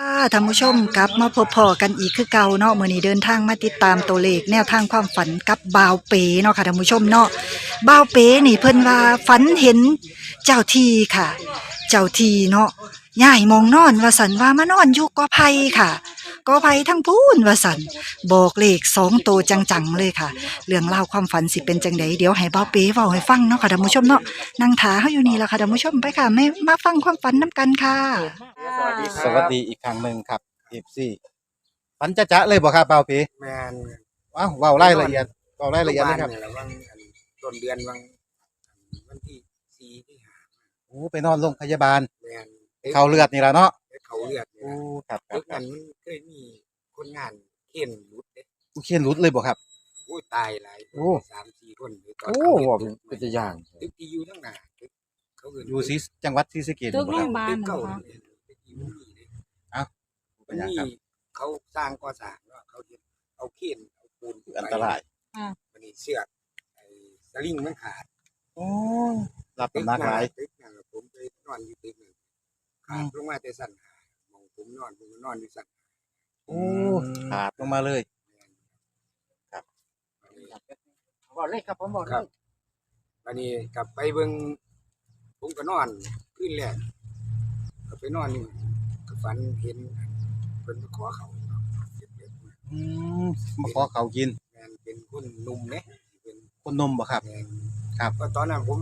ค่ะท่านผู้ชมกลับมาพบพอกันอีกคือเก่าเนาะมื้อนี้เดินทางมาติดตามตัวเลขแนวทางความฝันกับบ่าวเป๋เนาะค่ะท่านผู้ชมเนาะบ่าวเป๋นี่เพิ่นว่าฝันเห็นเจ้าทีค่ะ เจ้าทีเนาะย้ายมองนอนว่าสันว่ามานอนอยู่กอไผ่ค่ะกอไผ่ทั้งพูนว่าสันบอกเลขสองตัวจังๆเลยค่ะ เรื่องเล่าวความฝันสิเป็นจังไดเดี๋ยวให้บ่าวเป๋เว้าให้ฟังเนาะค่ะท่านผู้ชมเนาะนั่งถาเฮาอยู่นี่ล่ะค่ะท่านผู้ชมไปค่ะไม่มาฟังความฝันนํกันค่ะ สวัสดีคสรับ วัสดีอีกครั้งหนึ่งครับเอฟซีฝันจะจะเลยบ่ครับเปาปีแมนว้าวเว้ารายละเอียดเว้ารายละเอียดเลยครับโงพาานี่แหละวันอันต้นเดือนวันวันที่สี่ที่ห้าโอ้ไปนอนโรงพยาบาลแมนเข้าเลือดนี่ละเนาะเขาเลือดเนี่ยโอ้นะครับครับตึกครันั้บนมันเคยมีคนงานเข็นรุดเด้ผู้เขียนรุดเลยบ่ครับ โอ้ยตายหลายโอ้ สามสี่คนเลยตอนโอ้เขาว่าเฮ็ดเป็นตัวอย่าง ตึกที่อยู่ทั้งหน้าตึกเขาเนอยู่ซีจังหวัดศรีสะเกษตึกบ่โรครับงพยาบาลตึกเหรเก่าอคะเนี่ยตึก ที่อยู่นี่เลยเป็นหยังครับนี่เขาสร้างก่อสร้างเนาะเขาเฮ็ดเอาเข็นเอาปูนอันตรายมันนี่เชือกไอ้สลิงมันขาดโอ้รับน้ำหนักหลาย ตึกนั่นล่ะผมไปนอนอยู่ตึกนั่นขาดลงมาแต่สั่นหามองผมนอนผมก็นอนอยู่สั่นโอ้ขาดลงมาเลย บอกเลยครับผมบอกครับวันนี้กลับไปเบิ่งผมก็นอนขึ้นแรกก็ ไปนอนนี่ก็ฝันเห็นเพิ่นมาขอเขาเนาะเด็กๆมาอืมมาขอเขาวกินแม่นเป็นคนหนุ่มเนี่ยเป็นคนนมบ่ครับ แม่นครับ ก็ตอนนั้นผม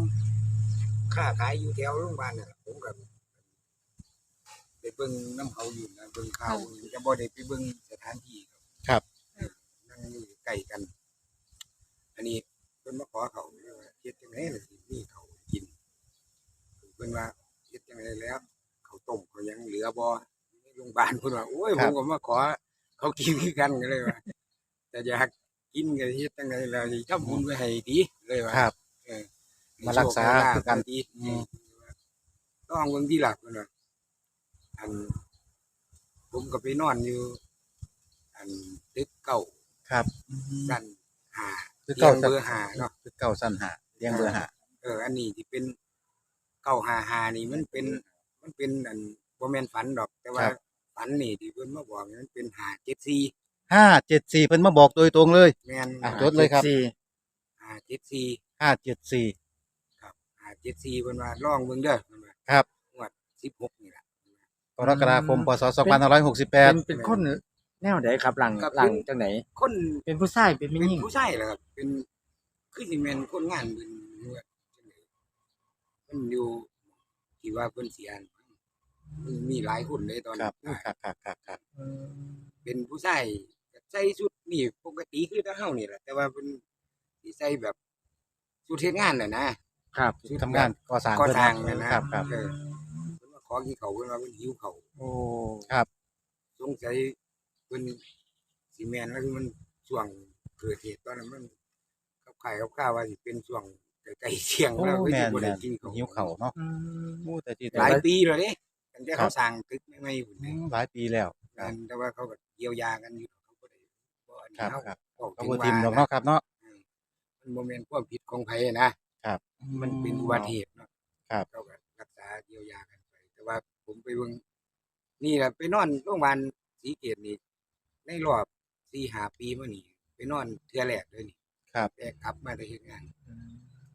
ค้าขายอยู่แถวโรงพยาบาลน่ะผมก็ไปเบิ่งน้ำเขาอยู่นะเบิ่งข่าวจะบ่ได้ไปเบิ่งสถานที่ครับ นั่งอยู่ใกล้กัน อันนี้เพิ่นมาขอเขาเนี่ยว่าเฮ็ดจังไดล่ะสิมีเขากินเพิ่นว่าเฮ็ดจังไดแล้วเขาว ต้มเขายังเหลือบ่ในโรงพยาบาลเพิ่นว่าโอ้ยคผรัมบก็มาขอ เขากินคือกันก็เลยว่าแต่อยากกินก็เฮ็ดจังไดล่ะสิทำบุญไว้ให้ดีเลยว่า ครับเออมารักษาคือกันดีอืม ต้องเบิ่งที่หลักเพิ่นว่าอัน ผมก็ไปนอนอยู่ อันตึกเก่าครับสั้นหาคือเตียเก่างเบอร์หาเนาะคือเก่าสั้นหาเลี้ยงเบอร์หาเออ อันนี้ที่เป็นเก้าหาหานี่มันเป็น มันเป็นอันบ่แม่นฝันดอก แต่ว่าฝันนี่ที่เพิ่นมาบอกนี่มันเป็นหาเจ็ดสี่ห้าเจ็ดสี่เพิ่นมาบอกโดยตรงเลย แม่นอะ จดเลยครับหาเจ็ดสี่ห้าเจ็ดสี่ ครับหาเจ็ดสี่เพิ่นว่าลองเบิ่งเด้อเพิ่นว่าครับ งวดสิบหกนี่ล่ะ กรกฎาคมพศสองพันห้าร้อยหกสิบแปเป็ดนเป็นคนแนวไหนครับหลังครับหลังจังไหนคนเป็นผู้ชายเป็นผู้เป็นหญิงผู้ชายเหรอครับเป็นคือสิแม่นคนงานเพิ่นหรือว่าจังไดเพิ่นอยู่ที่ว่าเพิ่นเสียน่ะ มันมีหลายคนเลยตอนครับนั้นครับครับครับครับเป็นผู้ชายใส่ชุดนี่ปกติคือถ้าเฮานี่แหละแต่ว่าเพิ่นสิใส่แบบชุดเฮ็ดงานน่ะนะ ครับชุดทำงานก่อสร้างก่อเพิ่นสร้างน่ะนะ ครับครับ เออเพิ่นมาขอกินเขาวเพิ่นว่าเพิ่นหิวเขาวโอ้ครับ สงสัยเพิ่นสิแม่นแล้วคือมันช่วงเกิดเหตุตอนนั้นมันกับไข่กับข้าวว่าสิเป็นช่วงใกล้ๆเที่ยงโอ้แล้วก็แม่สินบ่แม่ได้นกินเขาวหิวเข่าวเนาะอืม โอ้แต่ที่หลายปีแล้วเด้ ตั้งแต่ครัเขาบสร้างตึกใหม่ๆพุ่นอืเด้มหลายปีแล้ว ครัอับนแต่ว่าเขาก็เยียวยากันอยู่เขาบ่ได้บ่อันครับนี้เฮาครับบอกก็ถึงบ่ว่าทิมดอกเนาะครับเนาะมันบ่แม่นความผิดของไผนะครับ มันเป็นอุบัติเหตุเนาะครับ เขาก็รักษาเยียวยากันไป แต่ว่าผมไปเบิ่งนี่แหละไปนอนโรงพยาบาลศรีเกตนี่ในรอบ4-5ปีมานี่ไปนอนเทื่อแรกเลยนี่ครับ แต่กลับมาได้เฮ็ดงาน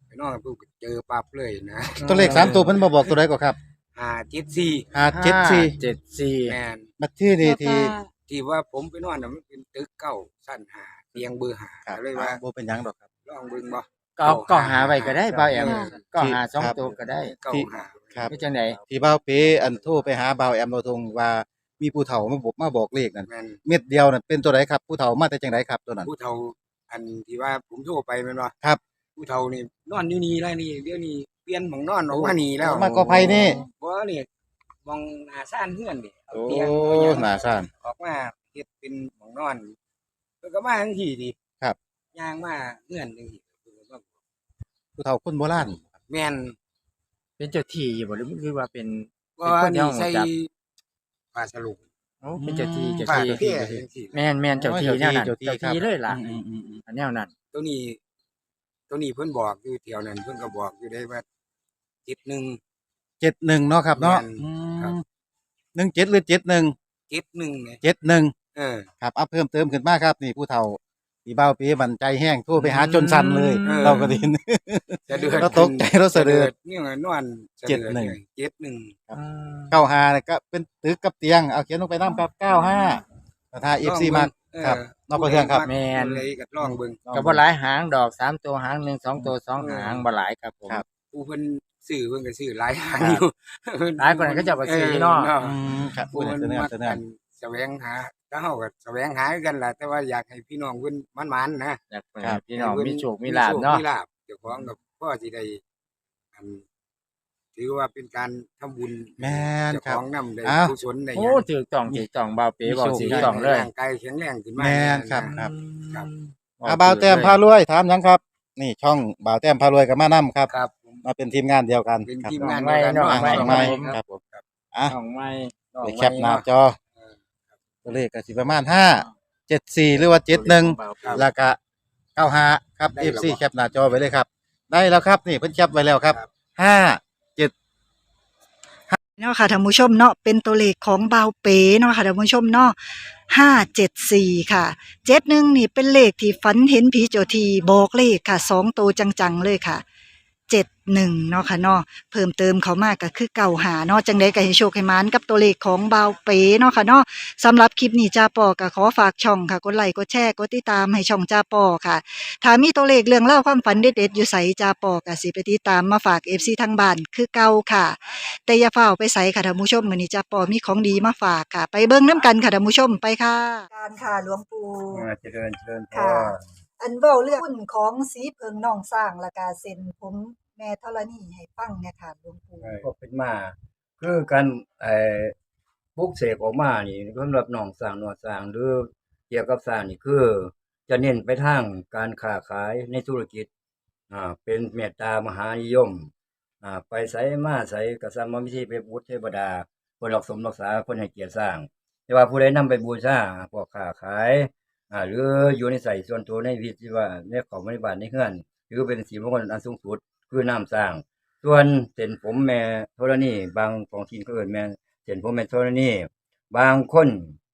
ไปนอนปุ๊บก็เจอปั๊บเลยนะ ตัวเลขสามตัวเพิ่นมาบอกตัวใดก็ครับ 574ห้าเจ็ดสี่เจ็ดสี่แม่นบัดที่นี่ที่ที่ว่าผมไปนอนน่ะมันเป็นตึกเก่าสั้นหาเตียงเบอร์หาครับก็เลยว่าบ่เป็นหยังดอกครับ ลองเบิ่งบ่ก็ก็หาไว้ก็ได้บ่าวแอมเออก็หาสองครับตัวก็ได้เก่าหาครับไม่จังไหนที่บ่าวเปอันโทรไปหาบ่าวแอมโดยตรงว่ามีผู้เฒ่ามาบอกมาบอกเลขนั่นแม่นเม็ดเดียวนั่นเป็นตัวใดครับผู้เฒ่ามาแต่จังไดครับตัวนั้นผู้เฒ่าอันที่ว่าผมโทรไปแม่นบ่ครับผู้เฒ่านี่นอนอยู่นี่แล้วนี่เดี๋ยวนี้เปลี่ยนหม่องนอนออกมานี่แล้วมาก็ไผนี่บ่ นี่มองหน้าซ่านเฮือนนี่เอาโอ้เตียงเอาหยังหน้าซ่าน ออกมาเฮ็ดเป็นหม่องนอนเพิ่นก็มาจังซี่ดิครับ ย่างมาเฮือนจังซี่เพิ่นก็บอกผู้เฒ่าคนโบราณแม่นเป็นเจ้าที่อยู่บ่หรือคือว่าเป็นว่าเป็นคนเดีนี่ยวใส่จับผ้าสลุงโอ้เป็นเจ้าที่เจ้าผ้าที่เพี้ยจังซี่แม่นแม่นเจ้าที่แนวนั้นเจ้าที่เจ้าครับที่เลยล่ะอืมอืมอืมอันแนวนั้นตัวนี้ ตัวนี้เพิ่นบอกอยู่เที่ยวนั้นเพิ่นก็บอกอยู่ได้ว่าจิตหนึ่ง เจ็ดหนึ่งเนาะครับเนาะแม่นอืมครับหนึ่งเจ็ดหรือเจ็ดหนึ่งเจ็ดหนึ่งเนี่ยเจ็ดหนึ่งเออ ครับเอาเพิ่มเติมขึ้นมาครับนี่ผู้เฒ่าที่เบ้าปีบันใจแห้งโทรไปหาจนสั่นเลย อืม เราก็ไดิน จะเดือดเราตกใจเราสะเดือดนี่ไงนอนสะเจ็ดหนึ่งลยเจ็ดหนึ่งเก้าห้าเนี่ยก็เป็นตึกกับเตียงเอาเขียนลงไปน้ำกับเก้าห้าถ้าเอฟซีมา ครับนอกประเทศครับ แม่นเลยก็ลองเบิ่งก็บ่หลายหางดอกสามตัวหางหนึ่งสองตัวสองหางบ่หลายครับผม ครับ ผู้เพิ่น ซื้อเพิ่นก็ซื้อหลายหางครับอยู่หลายคนก็จะเอาไปซื้อเนาะอืมครับผู้ผู้เพิ่นเสนอมักเสนอกันแสวงหาถ้าเฮาก็แสวงหาคือกันล่ะแต่ว่าอยากให้พี่น้องเพิ่นมันๆนะอยากให้ครับพี่น้องให้เพิ่มีโชคมีลาภเนาะมีลาภเจ้าของกับพ่อสิได้อันถือว่าเป็นการทำบุญแม่นเจ้าครับของนำได้อ้าวกุศลได้หโอ้ยังถูกต้องถูกต้องเบาเป๋บอกมีโชคถูมีกต้องเลยร่างกายแข็งแรงขึ้นมาแม่นครับนะครับครับอาบ่าวแต้มพารวยถามหยังครับ นี่ช่องบ่าวแต้มพารวยกับมานํครับครับผม มาเป็นทีมงานเดียวกันเป็นครับทีมงานน้องไม้เดียวกันน้องอะไม้ น้องครัไม้บผมครับผมอะน้องไม้น้องไปไม้แคปหน้าเนาะจอตัวเลขก็สิประมาณห้าเจ็ดสี่หรือว่าเจ็ดหนึ่งครับ แล้วก็เก้าห้าครับได้เอแล้วฟซีบ่แคปหน้าจอไว้เลยครับ ได้แล้วครับนี่เพิ่นแคปไว้แล้วครับครับ ห้าเจ็ดเนาะค่ะท่านผู้ชมเนาะเป็นตัวเลขของเบาเป๋เนาะค่ะท่านผู้ชมเนาะห้าเจ็ดสี่ค่ะเจ็ดหนึ่งนี่เป็นเลขที่ฝันเห็นผีเจ้าทีบอกเลขค่ะสองตัวจังๆเลยค่ะ เจ็ดหนึ่งเนาะค่ะเนาะเพิ่มเติมเขามากก็คือเก่าหาเนาะจังได้ก็ให้โชคให้หมานกับตัวเลขของเบาเป๋เนาะค่ะเนาะสำหรับคลิปนี้จ้าปอก็ขอฝากช่องค่ะกดไลค์กดแชร์กดติดตามให้ช่องจ้าปอค่ะถ้ามีตัวเลขเรื่องเล่าวความฝันเด็ดๆอยู่ใสจ้าปอกะสิไปติดตามมาฝากเอฟซีทางบ้านคือเก่าค่ะ แต่อย่าเฝ้าไปใส่ค่ะท่านผู้ชมมื้อนี้จ้าปอมีของดีมาฝากค่ะ ไปเบิ่งน้ำกันค่ะท่านผู้ชมไปค่ะการค่ะหลวงปู่เจริญเจริญพค่ะอันเว้าเรื่องหุ้นของสีเพิงน้องสร้างและกาเซ็นผม แม่ธรณีให้ฟังเนี่ยค่ะหลวงปู่ก็เป็นมา คือการไอ้ปลุกเสกออกมานี่สำหรับหนองสร้างหนวดสร้างหรือเกี่ยวกับสร้างนี่คือ จะเน้นไปทางการค้าขายในธุรกิจอ่าเป็นเมตตามหานิยมอ่าไปใส่มาใส่กษัตริย์มิธีไปบูชเทวดาคนรักสมรักษาคนให้เกียรติสร้าง แต่ว่าผู้ใดนำไปบูชาพวกค้าขายอ่าหรืออยู่ในใส่ส่วนตัวในวิธีว่าในของบริบาลในเฮือน หรือเป็นสีมงคลอันสูงสุด คือน้ำสร้าง ส่วนเส้นผมแม่โทรนี่บางของทีนก็เอิ้นแม่เส้นผมแม่โทรนี่บางคน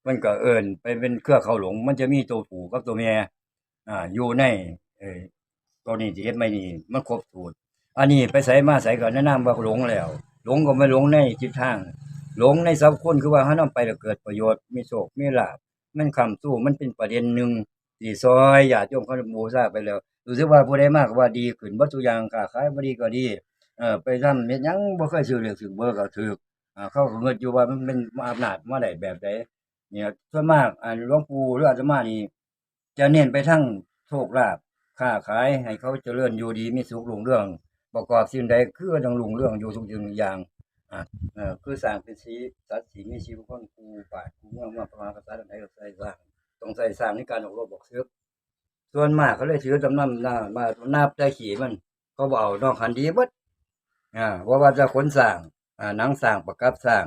มันก็เอิ้นไปเป็นเครือเขาหลง มันจะมีตัวผูกับตัวแม่อ่าอยู่ในเออตัวนี้ที่เฮ็ดไม่นี่มันครบสูตรอันนี้ไปใส่มาใส่ก็แนะนำว่าหลงแล้ว หลงก็ไม่หลงในจิตทาง หลงในสัพคนคือว่าเฮานำไปแล้วเกิดประโยชน์มีโชคมีลาภมันคำสู้มันเป็นประเด็นหนึ่งที่ซอยญาติโยมเขาบูชาไปแล้ว รู้สึกว่าผู้ใดมากว่าดีขึ้นบ่ทุกอย่างค้าขายบ่ดีก็ดีเออไปทำเฮ็ดหยังบ่เคยซื้อเลือกซื้อเบอร์ก็ถูกอ่าเขาก็เงินอยู่ว่ามันเป็นอำนาจมาได้แบบใดเนี่ยส่วนมากอันหลวงปู่หรืออาตมานี่จะเน้นไปทั้งโชคลาภค้าขาย ให้เขาเจริญอยู่ดีมีสุขรุ่งเรื่อง ประกอบสิ่งใดคือต้องรุ่งเรื่องอยู่ทุกสิ่งทุกอย่างอ่าเออคือสร้างเป็นสีสัตว์สีมีชีวิตคนกูป่ากูเมืองมาประมาณภาษาใดก็ใส่สร้างต้องใส่สร้างในการออกรบบอกซึก ส่วนมากเขาเลยถือจำนำหน้ามานับได้ขี่มัน เขาบเอานอกคันดีเบิดอ่าว่าว่าจะขนสร้างอ่าหนังสร้างประกับสร้าง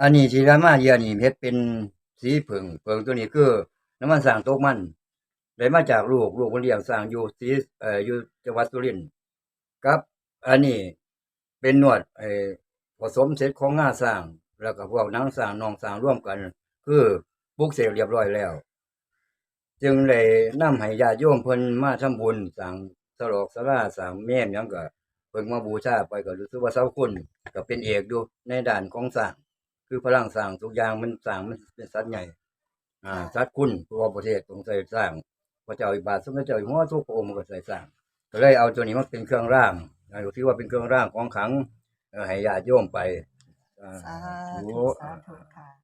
อันนี้ที่รามาเยียนี่เฮ็ดเป็นสีผึ่งเผงตัวนี้คือน้ำมันสร้างตกมันได้มาจากลูกลูกคนเลี้ยงสร้างอยู่สีเอ่ออยู่จังหวัดสุรินทร์ครับ อันนี้เป็นนวดไอ้ผสมเสร็จของงาสร้าง แล้วก็พวกนังสร้างนองสร้างร่วมกัน คือปลุกเสกเรียบร้อยแล้ว จึงเลยนำให้ญาติโยมเพิ่นมาทำบุญสร้างสลอกสลาสร้างแม่มหยังก็เพิ่งมาบูชาไปก็รู้สึกว่าเสาคุณก็เป็นเอกอยู่ในด้านของสร้าง คือพลังสร้างทุกอย่างมันสร้างมันเป็นสัตว์ใหญ่ อ่าสัตว์คุณตัวประเทศต้องใส่สร้างพระเจ้าอิบาทสมเด็จเจ้าอยู่หัวทุกพระองค์ก็ใส่สร้าง ก็เลยเอาตัวนี้มาเป็นเครื่องร่างอ่าที่ว่าเป็นเครื่องร่างของขลังเอ่อให้ญาติโยมไปอ่า สาธุธุสาธุค่ะ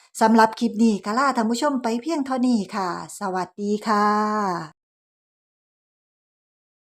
สำหรับคลิปนี้ก็ลาท่านผู้ชมไปเพียงเท่านี้ค่ะ สวัสดีค่ะ